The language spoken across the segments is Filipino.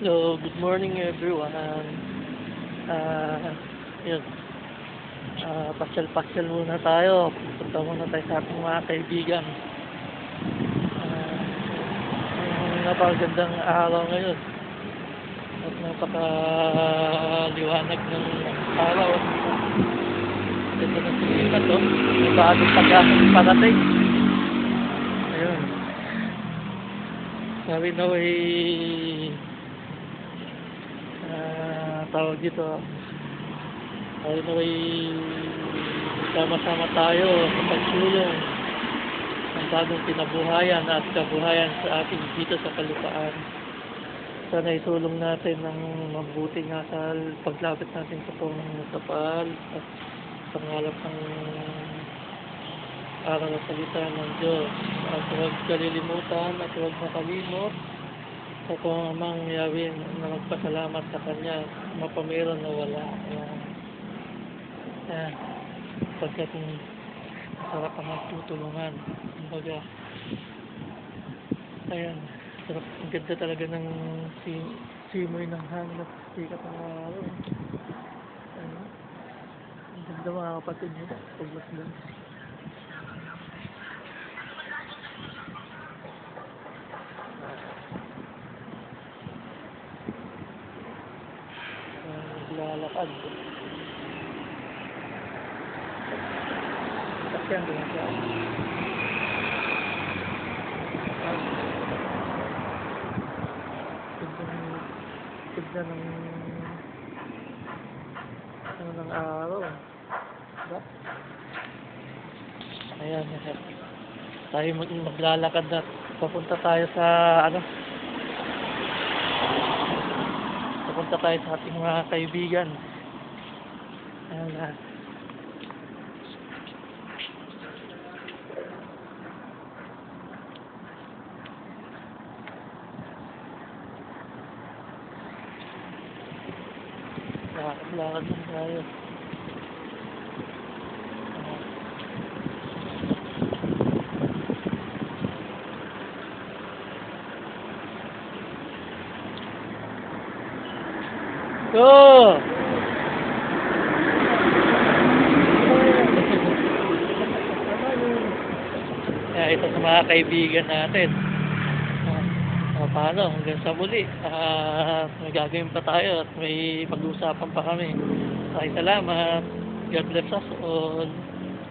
Hello, good morning everyone. Ah, yun. Ah, pasyal-pasyal muna tayo. Punta muna tayo sa ating mga kaibigan. Ang napakagandang araw ngayon. At napakaliwanag ng araw. Ganda ng sinipat, oh. May bagong pag-asang parating. Ayun. Sabi na ay ah tawag dito ay sama-sama tayo sa pagsulong ng bagong pinabuhayan at kabuhayan sa ating dito sa kalupaan. Sana isulong natin ng mabuti nga sa paglapit natin sa pong kapal at pangalap ng aral at salita ng Diyos. At huwag kalilimutan at huwag makalimot sa kung amang yawin na magpasalamat sa Kanya, mapamiron na wala. Ayan. Ayan. Pagkat masarap ang magtutulungan. Kumbaga, ayan. Sarap, ang ganda talaga ng sim simoy ng hangin at sikat ng araw. Ang ganda mga kapatid niyo. Pagmasdan. Naglalakad. Ang ginagawa. Tignan tignan ng ano ng araw. Diba? Ayan, ayan. Tayo mag maglalakad na papunta tayo sa ano Papunta tayo sa ating mga kaibigan. Ayan na. Lakad-lakad lang tayo. Ayan. Go! Kaya ito sa mga kaibigan natin. Uh, paano? Hanggang sa muli. Ah, may gagawin pa tayo at may pag-uusapan pa kami. Maraming salamat. God bless us all.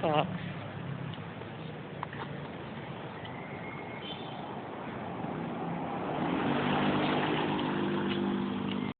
Ah,